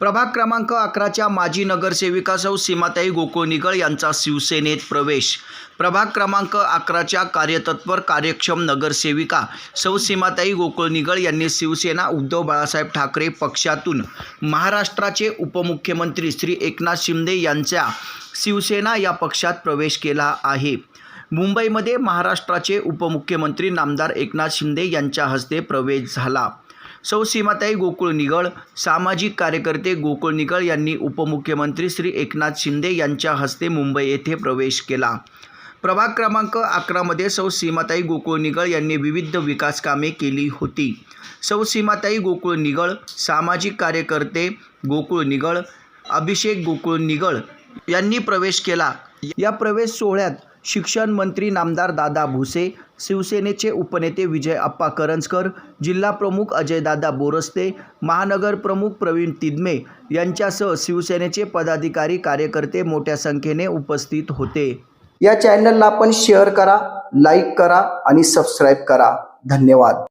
प्रभाग क्रमांक अकराच्या माजी नगरसेविका सौ सीमाताई गोकुळ निगळ यांचा शिवसेनेत प्रवेश. प्रभाग क्रमांक अकराच्या कार्यतत्पर कार्यक्षम नगरसेविका सौ सीमाताई गोकुळ निगळ यांनी शिवसेना उद्धव बाळासाहेब ठाकरे पक्षातून महाराष्ट्राचे उपमुख्यमंत्री श्री एकनाथ शिंदे यांच्या शिवसेना या पक्षात प्रवेश केला आहे. मुंबईमध्ये महाराष्ट्राचे उपमुख्यमंत्री नामदार एकनाथ शिंदे यांच्या हस्ते प्रवेश झाला. सौ सीमाताई गोकुळ निगळ सामाजिक कार्यकर्ते गोकुळ निगळ यांनी उपमुख्यमंत्री श्री एकनाथ शिंदे यांच्या हस्ते मुंबई येथे प्रवेश केला. प्रभाग क्रमांक अकरामध्ये सौ सीमाताई गोकुळ निगळ यांनी विविध विकास कामे केली होती. सौ सीमाताई गोकुळ निगळ सामाजिक कार्यकर्ते गोकुळ निगळ अभिषेक गोकुळ निगळ यांनी प्रवेश केला. या प्रवेश सोहळ्यात शिक्षण मंत्री नामदार दादा भुसे शिवसेनेचे उपनेते विजय अप्पा करंजकर जिल्हा प्रमुख अजयदादा बोरस्ते महानगर प्रमुख प्रवीण तिदमे यांच्यासह शिवसेनेचे पदाधिकारी कार्यकर्ते मोठ्या संख्येने उपस्थित होते. या चॅनलला आपण शेअर करा लाईक करा आणि सबस्क्राईब करा. धन्यवाद.